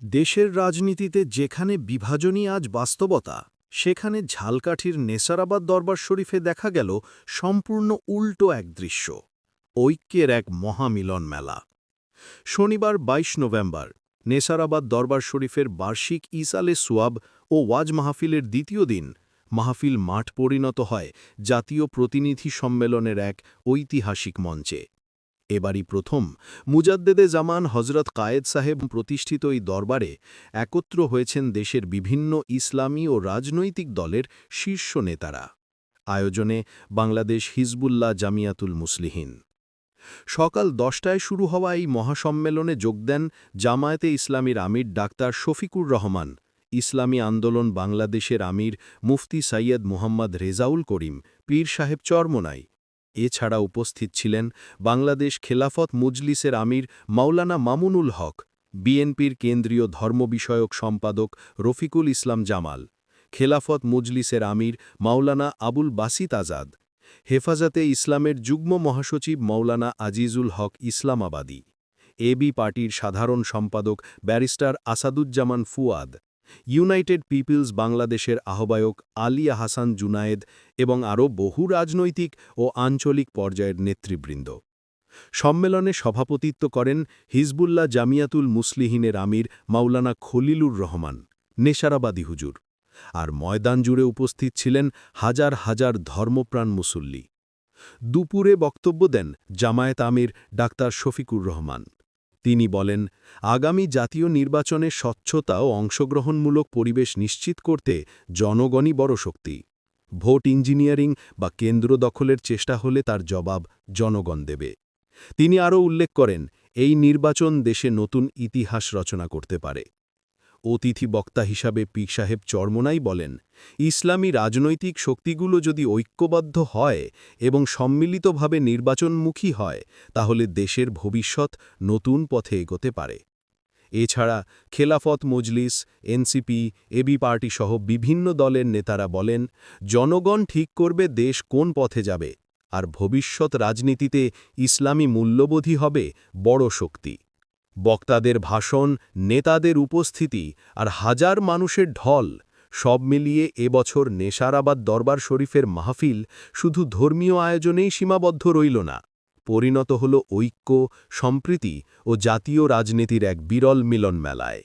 দেশের রাজনীতিতে যেখানে বিভাজনই আজ বাস্তবতা, সেখানে ঝালকাঠির নেসারাবাদ দরবার শরীফে দেখা গেল সম্পূর্ণ উল্টো এক দৃশ্য, ঐক্যের এক মহামিলন মেলা। শনিবার ২২ নভেম্বর, নেসারাবাদ দরবার শরীফের বার্ষিক ইসালে সুয়াব ও ওয়াজ মাহফিলের দ্বিতীয় দিন, মাহফিল মাঠ পরিণত হয় জাতীয় প্রতিনিধি সম্মেলনের এক ঐতিহাসিক মঞ্চে। এবারই প্রথম মুজাদ্দেদে জামান হজরত কায়েদ সাহেব প্রতিষ্ঠিত এই দরবারে একত্র হয়েছেন দেশের বিভিন্ন ইসলামী ও রাজনৈতিক দলের শীর্ষ নেতারা। আয়োজনে বাংলাদেশ হিজবুল্লাহ জামিয়াতুল মুসলিহীন। সকাল দশটায় শুরু হওয়া এই মহাসম্মেলনে যোগ দেন জামায়াতে ইসলামীর আমির ডাক্তার শফিকুর রহমান, ইসলামী আন্দোলন বাংলাদেশের আমির মুফতি সৈয়দ মোহাম্মদ রেজাউল করিম, পীর সাহেব চরমোনাই এছাড়া উপস্থিত ছিলেন বাংলাদেশ খেলাফত মুজলিসের আমির মাওলানা মামুনুল হক, বিএনপির কেন্দ্রীয় ধর্ম বিষয়ক সম্পাদক রফিকুল ইসলাম জামাল, খেলাফত মুজলিসের আমির মাওলানা আবুল বাসিত আজাদ, হেফাজতে ইসলামের যুগ্ম মহাসচিব মৌলানা আজিজুল হক ইসলামাবাদী এবি পার্টির সাধারণ সম্পাদক barrister Asaduzzaman Fuad united people's বাংলাদেশের আহ্বায়ক আলিয়া হাসান জুনায়েদ এবং আরও বহু রাজনৈতিক ও আঞ্চলিক পর্যায়ের নেতৃবৃন্দ। সম্মেলনে সভাপতিত্ব করেন হিজবুল্লাহ জামিয়াতুল মুসলিহিনের আমির মাওলানা খলিলুর রহমান, নেশারাবাদী হুজুর আর ময়দান জুড়ে উপস্থিত ছিলেন হাজার হাজার ধর্মপ্রাণ মুসল্লি। দুপুরে বক্তব্য দেন জামায়াত আমির ডাক্তার শফিকুর রহমান। তিনি বলেন, আগামী জাতীয় নির্বাচনে স্বচ্ছতা ও অংশগ্রহণমূলক পরিবেশ নিশ্চিত করতে জনগণই বড় শক্তি। ভোট ইঞ্জিনিয়ারিং বা কেন্দ্র দখলের চেষ্টা হলে তার জবাব জনগণ দেবে। তিনি আরও উল্লেখ করেন, এই নির্বাচন দেশে নতুন ইতিহাস রচনা করতে পারে। অতিথি বক্তা হিসাবে পীর সাহেব চরমনাই বলেন, ইসলামী রাজনৈতিক শক্তিগুলো যদি ঐক্যবদ্ধ হয় এবং সম্মিলিতভাবে নির্বাচনমুখী হয়, তাহলে দেশের ভবিষ্যৎ নতুন পথে এগোতে পারে। এছাড়া Khelafat Majlis, NCP, AB party সহ বিভিন্ন দলের নেতারা বলেন, জনগণ ঠিক করবে দেশ কোন পথে যাবে, আর ভবিষ্যৎ রাজনীতিতে ইসলামী মূল্যবোধই হবে বড় শক্তি। বক্তাদের ভাষণ, নেতাদের উপস্থিতি আর হাজার মানুষের ঢল, সব মিলিয়ে এবছর নেশারাবাদ দরবার শরীফের মাহফিল শুধু ধর্মীয় আয়োজনেই সীমাবদ্ধ রইল না, পরিণত হল ঐক্য, সম্প্রীতি ও জাতীয় রাজনীতির এক বিরল মিলন মেলায়